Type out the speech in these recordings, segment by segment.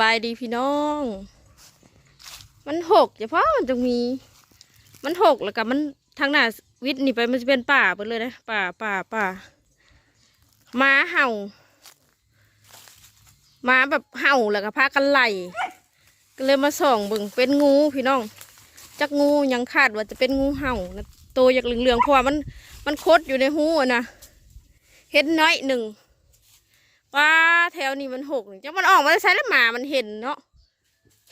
บายดีพี่น้อง มันหกเฉพาะมันจะมี มันหกแล้วก็มันทางหน้าวิทย์นี่ไปมันจะเป็นป่าไปเลยนะป่าป่าป่าหมาเห่าหมาแบบเห่าแล้วก็พากันไล่ก็เลยมาส่องบิ่งเป็นงูพี่น้อง จักงูยังคาดว่าจะเป็นงูเห่านะโตวอยากเหลืองๆเพราะว่ามันมันคดอยู่ในหูอะนะเห็นน้อยหนึ่ง ว่าแถวนี้มันหกจังมันออกมาใช้แล้วหมามันเห็นเนาะ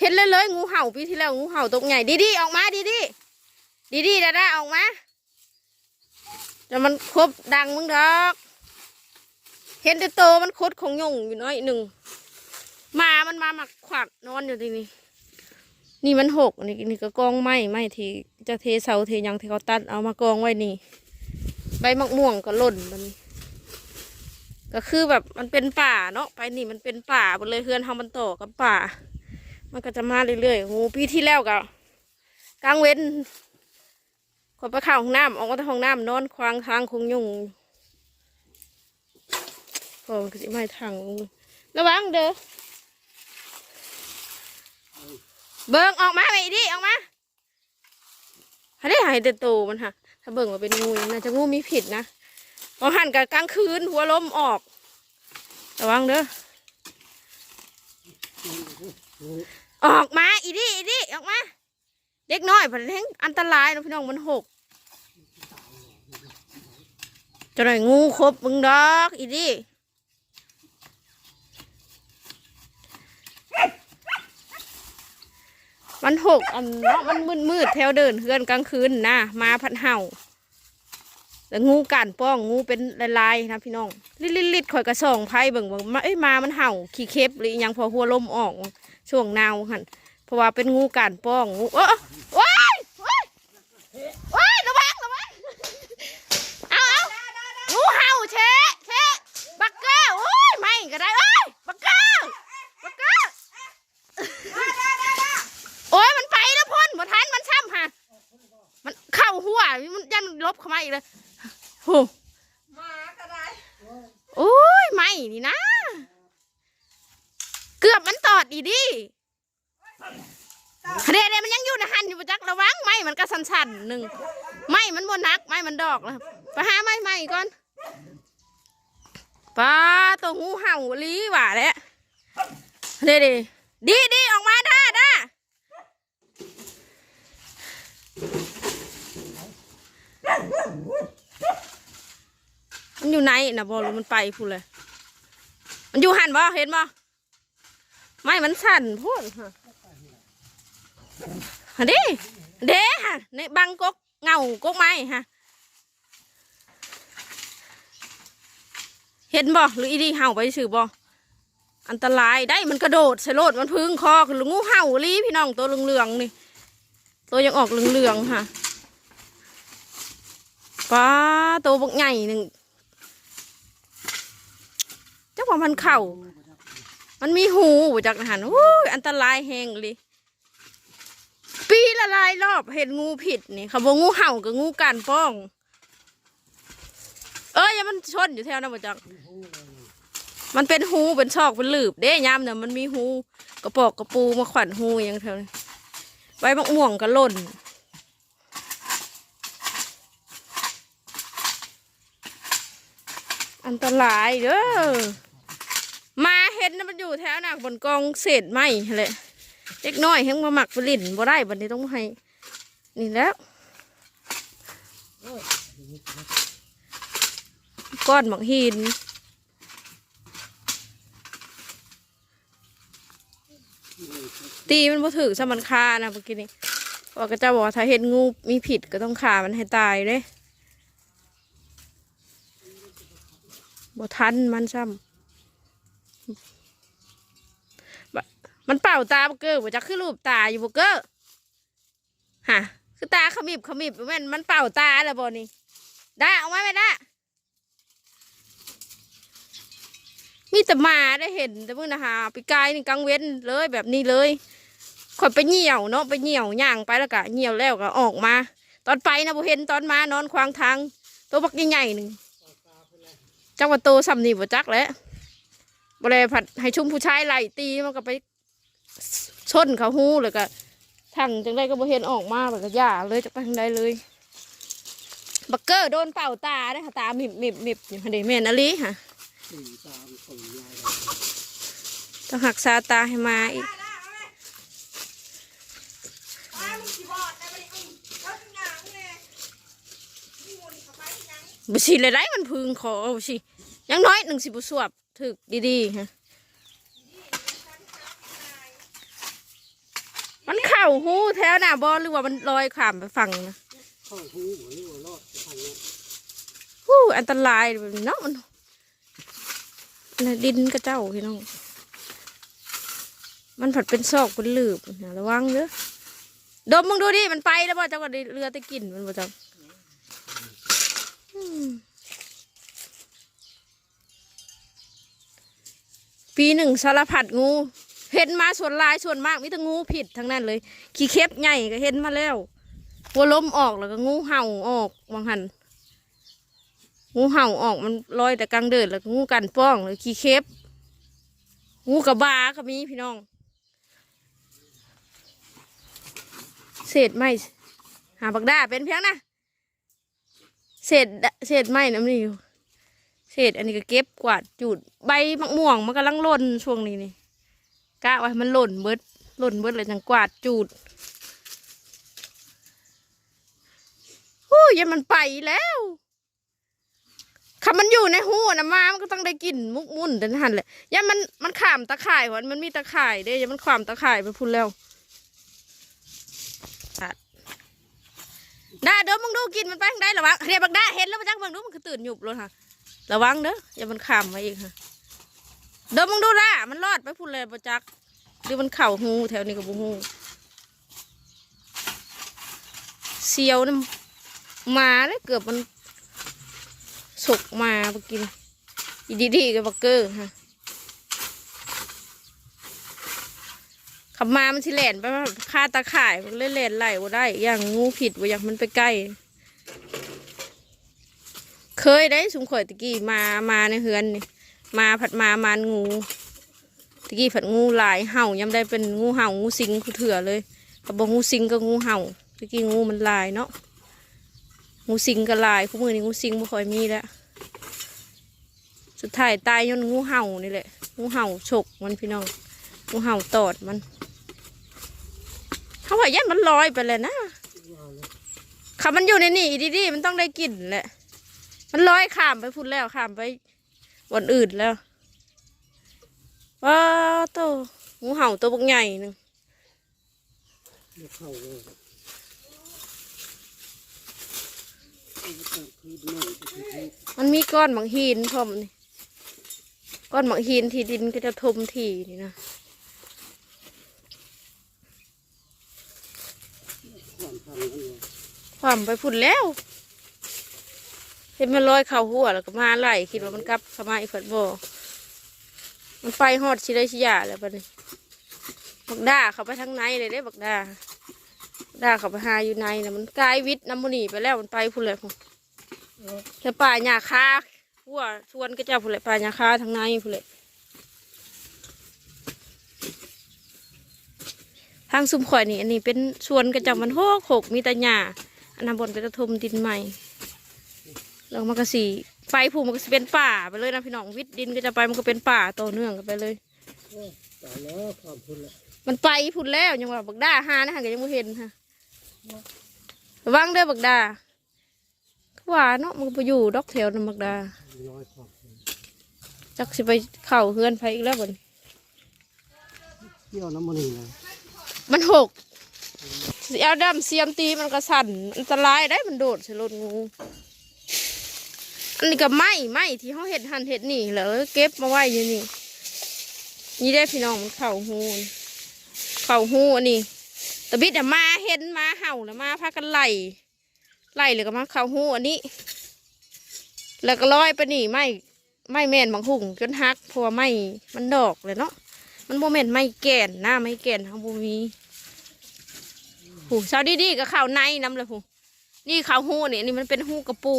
เห็นเลยเลยงูเห่าปีที่แล้วงูเห่าตกใหญ่ดีดีออกมาดีดีดีดีดาด้าออกมาแต่มันครบดังมึงดอก เห็นแต่โตวมันคดของยงอยู่น้อยหนึ่งหมามันมาหมักขวัดนอนอยู่ที่นี่นี่มันหกนี่นี่ก็กองไม้ไม้ที่จะเทเสาเทยังที่เขาตัดเอามากองไว้นี่ ใบมะม่วงก็หล่นมัน ก็คือแบบมันเป็นป่าเนาะไปนี่มันเป็นป่าหมดเลยเฮือนทำมันต่อกับป่า มันก็จะมาเรื่อยๆงูปีที่แล้วก็กลางเว้นคนไปเข้าห้องน้ำออกมาจากห้องน้ำนอนควางทางคงยุงพอมันก็จะไม่ทางระวังเด้อเบิ่งออกมาไปดิออกมาฮะได้หายแต่โตมันค่ะ ถ้าเบิ่งว่าเป็นงูน่าจะงูมีผิดนะ พอหันกับกลางคืน หัวล้มออก ระวังเด้อ ออกมา อีดิอีดิออกมา เด็กน้อยผันแห้งอันตรายนะพี่น้องมันหกจะหน่อยงูครบมึงดอก อีดิมันหกอันเนาะมันมืดมืดแถวเดินเฮือนกลางคืนนะมาพัดเห่า แล้วงูกันป้องงูเป็นลายๆนะพี่น้องลิดลิดลิดข่อยกระส่องไพ่เบิ่งเบิ่งมาเอ้ยมามันเห่าขี้เค็บหรือยังพอหัวลมออกช่วงนาวหันเพราะว่าเป็นงูกันป้องงูเออว้ายว้ายว้ายระวังระวังเอาเอางูเห่าเชะเชะบักเกอร์โอ้ยไม่ก็ได้เอ้ยบักเกอร์บักเกอร์โอ้ยมันไปแล้วพ่นหมดทันมันซ้ำฮะมันเข้าหัวมันยันลบเข้ามาอีกเลย หมาก็ได้โอ้ยไม่นี่นะ เกือบมันตอดอีดิเดเดมันยังอยู่ในหันอยู่ประจักระวังไม่มันก็สั่นๆหนึ่งไม่มันบนนักไม่มันดอกแล้วไปหาไม่ไม่ก่อนป้าตัวงูเห่าลีหว่าแล้วเดเดดีดีออกมาด้าด้า มันอยู่ไหนนะบอลมันไปพูดเลย มันอยู่หันบ่เห็นบ่ไม่มันสั่นพูดฮะดิเด้ฮะในบังกกเงากกไม้ฮะเห็นบ่หรืออีดีเห่าไปสื่อบ่อันตรายได้มันกระโดดใส่โลดมันพึ่งคอคืองูเห่าลีพี่น้องตัวเหลืองๆนี่ตัวยังออกเหลืองๆค่ะป้าตัวบักใหญ่หนึ่ง เจ้าของพันเข่า มันมีหูจากหารอู้ยอันตรายแหงเลยปีละลายรอบเห็นงูผิดนี่เขาบอกงูเห่ากับงูการป้อง เอ้ยอย่ามันชนอยู่แถวนั้นบ่จักมันเป็นหูเป็นชอกเป็นหลืบเด้ยามเนี่ยมันมีหูกระปอกกระปูมาขวัญหูอย่างแถวนี้ใบมะม่วงก็หล่นอันตรายเด้อ เห็นนะมันอยู่แถวหนักบนกองเศษไม้หั่นแหละเล็กน้อยเห็นมาหมักฝลิ่นบ่ได้บัดนี้ต้องให้ นี่แล้วก้อนหมักหินตีมันบ่ถือสมันคานะเมื่อกี้นี้เพราะก็จะบอกว่าถ้าเห็นงูมีผิดก็ต้องฆ่ามันให้ตายเลยบ่ทันมันซ้ำ มันเป่าตาบ่เกอบ่จะคือรูปตาอยู่บ่เกอฮะคือตาขมิบขมิบแม่นมันเป่าตาแล้วบ่นี่ได้เอาไว้ไหมได้มีแต่มาได้เห็นแต่เมื่อนะฮะปีกายนี่กังเว้นเลยแบบนี้เลยคอยไปเหี่ยวเนาะไปเหี่ยวย่างไปแล้วก็เหี่ยวแล้วก็ออกมา ตอนไปนะบ่เห็นตอนมานอนควางทางตัวบักใหญ่ๆหนึ่งจักว่าโตซ้ำนี่บ่จักแล้ว บ่ได้ผัดให้ชุ่มผู้ชายไหลตีมันก็ไปชนเขาหูเลยก็ทั้งจังได้ก็บ่เห็นออกมาแบบก็ย่าเลยจะไปทางใดเลยบักเกอร์โดนเป่าตาได้ค่ะตามิบมิบมิบอยู่ค่ะเดแม่นอลีค่ะต้องหักษาตาให้มาอีกบสิเลยได้มันพึงขอบ่สิยังน้อยหนึ่งสิบสวบ ถึกดีๆฮะมันเข่าหูแถวหน้าบอหรือว่ามันลอยขามไปฝั่งนะเข้าหูหัวนี่หัวรอดทางนี้หู้อันตรายแบบนี้เนาะมันนะดินกระเจ้าพี่น้อง มันผัดเป็นซอกเป็นหลืบนะระวังเด้อดมมึงดูดิ มันไปแล้วบ่เจ้าก็ได้เรือตะกินมันบ่เจ้าอืม ปีหนึ่งสารพัดงู เห็นมาส่วนลายส่วนมากมีแต่งูผิดทั้งนั้นเลย ขี้เข็บใหญ่ก็เห็นมาแล้วหัวล้มออกแล้วก็งูเห่าออกวางหันงูเห่าออกมันลอยแต่กลางเดินแล้วก็งูกันป้องเลยขี้เข็บงูกระบาก็มีพี่น้อง เศษไม้หาบักดาเป็นเพียงนะเศษเศษไม้น้ำนี่อยู่ เศษอันนี้ก็เก็บกวาดจูดใบมะม่วงมันกำลังหล่นช่วงนี้นี่กะไว้มันหล่นเบิดหล่นเบิดเลยจังกวาดจูดหู้ยายมันไปแล้วคำมันอยู่ในหูนะมามันก็ต้องได้กินมุกมุ่นเดินหันแหละยายมันมันขามตะข่ายวันมันมีตะข่ายเด้ยายมันขามตะข่ายไปพุ่นแล้วได้เดี๋ยวมึงดูกินมันไปทางใดระวังเรียบบักได้เห็นแล้วมาจักมึงดูมันคือตื่นหยุบเลยค่ะ ระวังเด้ออย่ามันขามมาอีกค่ะเดี๋ยวมึงดูนะมันรอดไปพูดเลยประจักหรือมันเข่าหูแถวนี้กับบูหูเสียวน้ำมาเลยเกือบมันสกมาไปกินอีดีๆกับบักเกอร์ค่ะขับมามันสิแหลนไปว่าคาตาข่ายมันเลยแหลนไหลว่าได้ อย่างงูผิดว่าอย่างมันไปใกล้ เคยได้สุมข่อยตะกี้มามาในเฮือนนี่มาผัดมามานงูตะกี้ผัดงูหลายเห่ายังได้เป็นงูเห่างูสิงคือเถื่อเลยกับบงูสิงก็งูเห่าตะกี้งูมันลายเนาะงูสิงก็ลายคู่มือนี้งูสิงไม่ค่อยมีแล้วสุดท้ายตายย้อนงูเห่านี่แหละงูเห่าฉกมันพี่น้องงูเห่าตอดมันเขาว่ายันมันลอยไปเลยนะว่าเลยขับมันอยู่ในนี่อีดีๆมันต้องได้กลิ่นแหละ มันลอยข้ามไปพุ่นแล้วข้ามไปวันอื่นแล้วว้าโตงูเห่าตัวบกใหญ่หนึ่งมันมีก้อนบางหินพร้อมนี่ก้อนบางหินที่ดินก็จะทมทีนี่นะความทำนั่นเลยความไปพุ่นแล้ว เห็นมันลอยเข่าหัวแล้วก็มาไล่คิดว่ามันกลับเข้ามาอีกฝันบ่มันไปหอดชิได้ชิยาแล้วปะนี่บักดาเขาไปทางในเลยเด้บักดาดาเขาไปหาอยู่ในนะมันกลายวิทย์น้ำมันหนีไปแล้วมันไปพุ่นเลยพุ่นแต่ป่าหญ้าคาหัวชวนก็จ้าพุ่นเลยป่าหญ้าคาทางในพุ่นเลยทางซุมข่อยนี่ อันนี้เป็นชวนกระจับมันหกหกมีแต่หญ้าอันนั้นบนเป็นกระทมดินใหม่ แล้วมันก็สีไฟผูกมันก็สิเป็นป่าไปเลยนะพี่น้องวิทย์ดินก็จะไปมันก็เป็นป่าต่อเนื่องกันไปเลยโอ้ตายแล้วความพุ่นละมันไปพุ่นแล้วยังว่าบักด้าหานะฮะก็ยังไม่เห็นฮะระวังเด้อบักดาคือว่าเนาะมันก็ไปอยู่ดอกแถวนั่นบักดาน้อยความพุ่นจักสิไปเข่าเฮือนไปอีกแล้วบ่นเที่ยวน้ำมันนี่เลยมันหกสิเอาดำเสียมตีมันก็สั่นอันตรายได้มันโดดใส่รถงู อันนี้ก็ไหม้ไหม้ที่เขาเห็ดหันเห็ดนี่แล้วเก็บมาไว้อยู่นี่ นี่ได้พี่น้องมันเข่าหูนเข่าหูอันนี้ตะบิดอะมาเห็นมาเห่าแล้วมาพากันไล่ไล่เลยก็มาเข่าหูอันนี้ แล้วก็ลอยไปนี่ไม่ไม่แม่นบางหุ่งจนฮักเพราะว่าไม่มันดอกเลยเนาะมันโมเมนไม่แก่นหน้าไม่แก่นทางบูมีหูเช้าดีๆก็ข่าวในน้ำเลยหูนี่ข่าวหูนี่อันนี่มันเป็นหูกระปู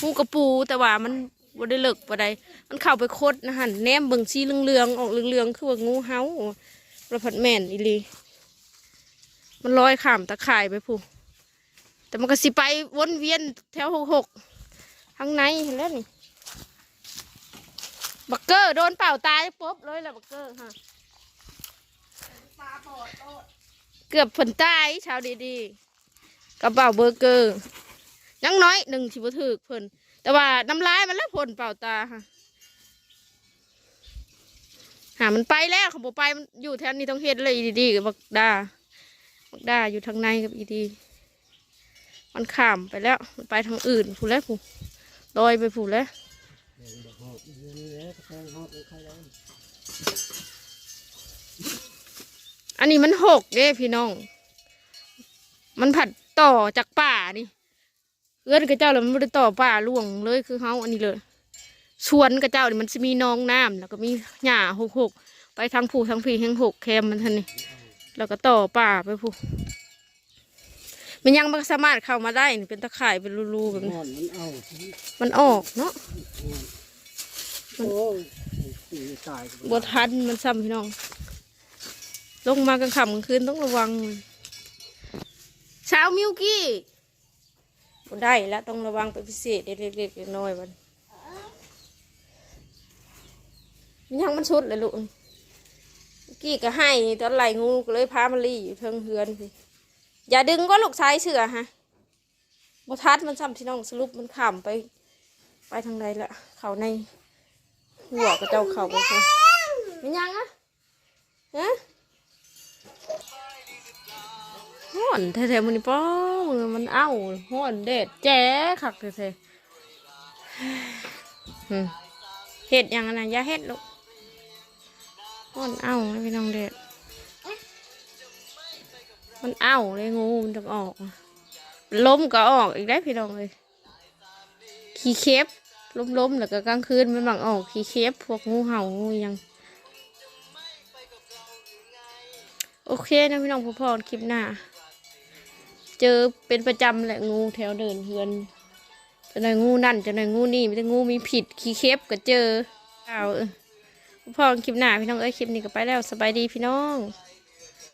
หูกระปูแต่ว่ามันบ่ได้เลิกบ่ได้มันเข้าไปคดนะหันแนมเบิ่งสีเหลืองๆออกเหลืองๆคือว่างูเห่าประพัดแม่นอีลีมันลอยข้ามตะข่ายไปผู้แต่มันก็สิไปวนเวียนแถวหกหกข้างในเห็นแล้วนี่บักเกอร์โดนเป่าตายปุ๊บเลยแหละบักเกอร์ฮะเกือบผลตายชาวดีๆกระเป๋าเบอร์เกอร์ ยังน้อยหนึ่งชิบถึกเพิ่นแต่ว่าน้ำลายมันแล้วผลเป่าตาค่ะหามันไปแล้วขาบอกไปมันอยู่แถวนี้ต้องเฮ็ดเลยอีดีๆกับบักดาบักดาอยู่ทางในกับอีดี มันข้ามไปแล้วมันไปทางอื่นผูแล้วผูลอยไปผูแล้วแม่งบอกแล้วแทงหอบเป็นใครแล้วอันนี้มันหกเด้พี่น้อง มันผัดต่อจากป่านี่ เอื้อนกับเจ้าแล้วมันไม่ได้ต่อป่าล่วงเลยคือเฮาอันนี้เลยสวนกับเจ้านี่มันจะมีน้องน้ำแล้วก็มีหญ้าหกหกไปทางผูทางผีแห่งหกแคมมันทันนี่แล้วก็ต่อป่าไปผูมันยังมันสามารถเข้ามาได้นี่เป็นตะข่ายเป็นรูๆแบบนี้มันออกเนาะโบทันมันซ้ำพี่น้อง ลงมากลางค่ำกลางคืนต้องระวังเช้ามิวกี้ บ่ได้แล้วต้องระวังเป็นพิเศษเล็กๆน้อยๆมันมันยังมันชุดเลยลูกมิวกี้ก็ให้ตอนไหลงูก็เลยพามาลี่อยู่เทิงเฮือนสิอย่าดึงก็ลูกชายเสือฮะบทัดมันซ้ำพี่น้องสรุปมันขำไป ไปทางใดละเขาในหัวกระเจ้าเข่าไปคนมันยังอะฮะ ห่อนแท้ๆมันนี่ป้อมือมันเอ้าห่อนเด็ดแจ๋คักแท้ๆเห็ดอยังอะนอย่าเห็ดลูกห่อนเอ้านะพี่น้องเด็ดมันเอ้าเลยงูมันจะออก ล้มก็ออกอีกได้พี่น้องเลยขี้เค็บล้มๆแล้วก็กลางคืนมันบังออกขี้เค็บพวกงูเห่างูยัง โอเคนะพี่น้องพ่อพ่อคลิปหน้า เจอเป็นประจำแหละงูแถวเดินเฮือนจะหน่อยงูนั่นจะหน่อยงูนี่ไมแต่ได้งูมีผิดขี้เค็บก็เจอเอาพ่อพ่อคลิปหน้าพี่น้องเอ้ยคลิปนี้ก็ไปแล้วสบายดีพี่น้อง